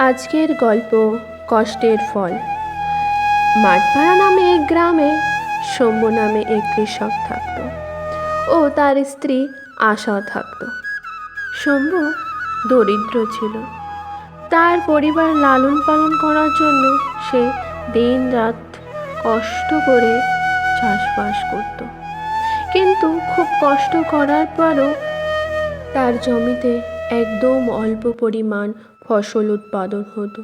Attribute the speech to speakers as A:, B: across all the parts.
A: আজকের গল্প কষ্টের ফল। মাঠপাড়া নামে এক গ্রামে শম্ভু নামে এক কৃষক থাকত ও তার স্ত্রী আশাও থাকত। শম্ভু দরিদ্র ছিল। তার পরিবার লালন পালন করার জন্য সে দিন রাত কষ্ট করে চাষবাস করত। কিন্তু খুব কষ্ট করার পরও তার জমিতে একদম অল্প পরিমাণ ফসল উৎপাদন হতো।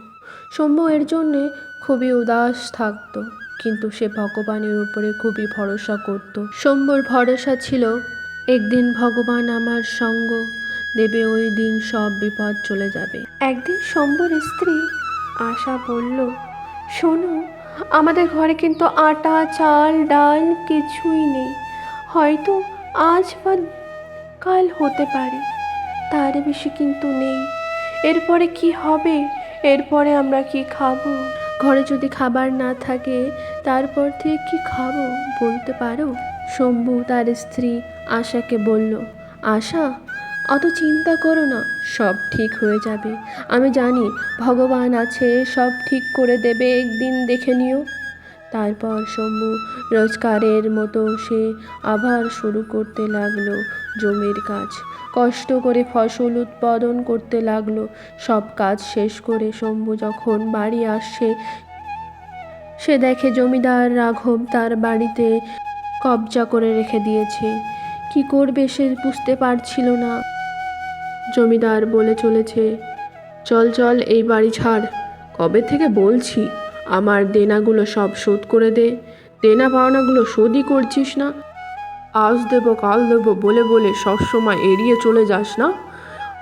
A: শম্ভু এর জন্যে খুবই উদাস থাকতো, কিন্তু সে ভগবানের উপরে খুবই ভরসা করত। শম্ভুর ভরসা ছিল, একদিন ভগবান আমার সঙ্গ দেবে, ওই দিন সব বিপদ চলে যাবে। একদিন শম্ভুর স্ত্রী আশা বলল, শোনো, আমাদের ঘরে কিন্তু আটা, চাল, ডাল কিছুই নেই। হয়তো আজ বা কাল হতে পারে, তার বেশি কিন্তু নেই। এরপরে কি হবে? এরপরে আমরা কি খাব? ঘরে যদি খাবার না থাকে, তারপর থেকে কি খাব বলতে পারো? শম্ভু তার স্ত্রী আশাকে বলল, আশা, অত চিন্তা করো না, সব ঠিক হয়ে যাবে। আমি জানি ভগবান আছে, সব ঠিক করে দেবে, একদিন দেখে নিও। তারপর শম্ভু রোজগারের মতো সে আবার শুরু করতে লাগল জমির কাজ। কষ্ট করে ফসল উৎপাদন করতে লাগল। সব কাজ শেষ করে শম্ভু যখন বাড়ি আসে, সে দেখে জমিদার রাঘব তার বাড়িতে কবজা করে রেখে দিয়েছে। কি করবে সে বুঝতে পারছিল না। জমিদার বলে চলেছে, চল চল, এই বাড়ি ছাড়। কবে থেকে বলছি? আমার দেনাগুলো সব শোধ করে দে, দেনা পাওনাগুলো শোধই করছিস না? আজ দেবো, কাল দেবো, বলে বলে সবসময় এড়িয়ে চলে যাস না?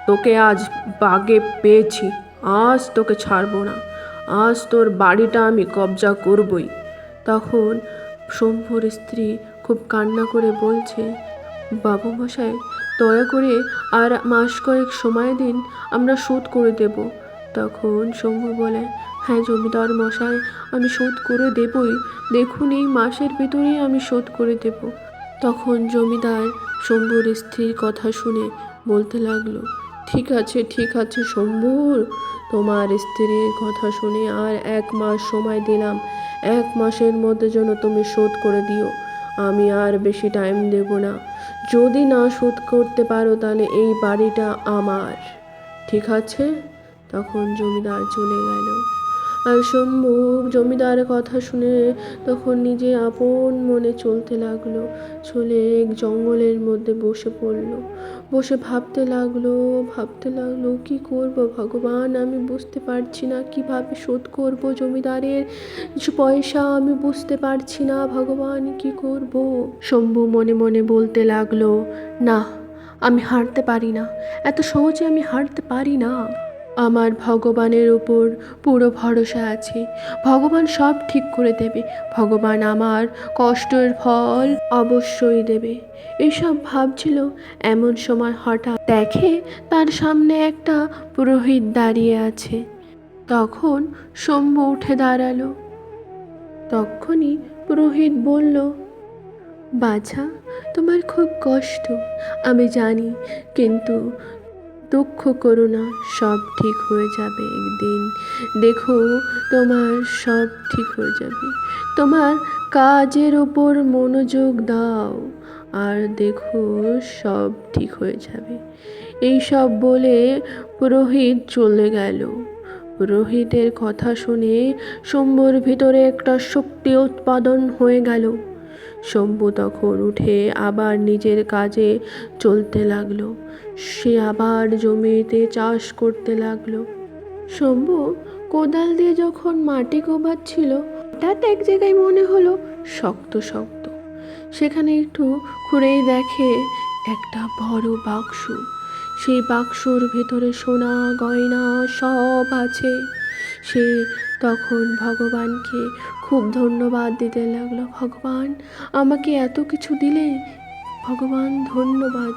A: তোকে আজ বাগে পেয়েছি, আজ তোকে ছাড়বো না, আজ তোর বাড়িটা আমি কবজা করবই। তখন শম্ভুর স্ত্রী খুব কান্না করে বলছে, বাবু মশাই, দয়া করে আর মাস কয়েক সময় দিন আমরা শোধ করে দেব তখন শম্ভু বলে হ্যাঁ জমিদার মশাই, আমি শোধ করে দেবই। দেখুন এই মাসের ভিতরেই আমি শোধ করে দেব। তখন জমিদার শম্ভুর স্ত্রীর কথা শুনে বলতে লাগল, ঠিক আছে ঠিক আছে শম্ভুর তোমার স্ত্রীর কথা শুনে আর এক মাস সময় দিলাম। এক মাসের মধ্যে যেন তুমি শোধ করে দিও। আমি আর বেশি টাইম দেব না। যদি না শোধ করতে পারো তাহলে এই বাড়িটা আমার। ঠিক আছে? তখন জমিদার চলে গেল। আর শম্ভু জমিদারের কথা শুনে তখন নিজে আপন মনে চলতে লাগল। চলে এক জঙ্গলের মধ্যে বসে পড়ল। বসে ভাবতে লাগল ভাবতে লাগল, কি করব ভগবান? আমি বুঝতে পারছি না, কীভাবে শোধ করব জমিদারের? পয়সা আমি বুঝতে পারছি না, ভগবান কি করব? শম্ভু মনে মনে বলতে লাগল, না, আমি হারতে পারি না। এত সহজে আমি হারতে পারি না। আমার ভগবানের উপর পুরো ভরসা আছে। ভগবান সব ঠিক করে দেবে। ভগবান আমার কষ্টের ফল অবশ্যই দেবে। এসব ভাবছিল এমন সময় হঠাৎ দেখে তার সামনে একটা পুরোহিত দাঁড়িয়ে আছে। তখন শম্ভু উঠে দাঁড়াল। তখনই পুরোহিত বলল, বাছা, তোমার খুব কষ্ট, আমি জানি, কিন্তু দুঃখ করো না, সব ঠিক হয়ে যাবে একদিন। দেখো, তোমার সব ঠিক হয়ে যাবে। তোমার কাজের ওপর মনোযোগ দাও, আর দেখো, সব ঠিক হয়ে যাবে। এই সব বলে পুরোহিত চলে গেল। পুরোহিতের কথা শুনে শম্ভুর ভিতরে একটা শক্তি উৎপাদন হয়ে গেল। শম্ভু তখন উঠে আবার নিজের কাজে চলতে লাগল। সে আবার জমিতে চাষ করতে লাগল। শম্ভু কোদাল দিয়ে যখন মাটি কোবাচ্ছিল, হঠাৎ এক জায়গায় মনে হলো শক্ত শক্ত। সেখানে একটু খুঁড়েই দেখে একটা বড় বাক্স। সেই বাক্সর ভেতরে সোনা, গয়না সব আছে। সে তখন ভগবানকে খুব ধন্যবাদ দিতে লাগল, ভগবান, আমাকে এত কিছু দিলে? ভগবান, ধন্যবাদ।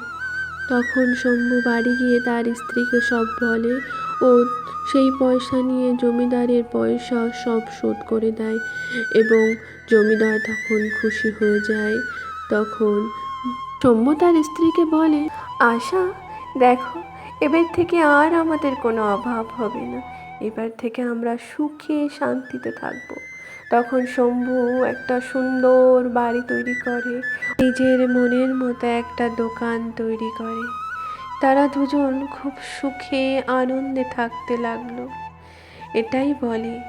A: তখন শম্ভু বাড়ি গিয়ে তার স্ত্রীকে সব বলে ও সেই পয়সা নিয়ে জমিদারের পয়সা সব শোধ করে দেয় এবং জমিদার তখন খুশি হয়ে যায়। তখন শম্ভু তার স্ত্রীকে বলে, আশা, দেখো, এবার থেকে আর আমাদের কোনো অভাব হবে না। এবার থেকে আমরা সুখে শান্তিতে থাকব। তখন শম্ভু একটা সুন্দর বাড়ি তৈরি করে, নিজের মনের মতো একটা দোকান তৈরি করে। তারা দুজন খুব সুখে আনন্দে থাকতে লাগল। এটাই বলে,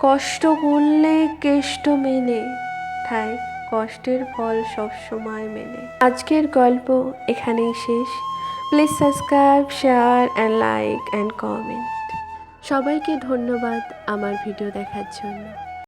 A: কষ্ট করলে কেষ্ট মেলে তাই কষ্টের ফল সবসময় মেলে আজকের গল্প এখানেই শেষ। Please subscribe share and like and comment সবাইকে ধন্যবাদ আমার ভিডিও দেখার জন্য।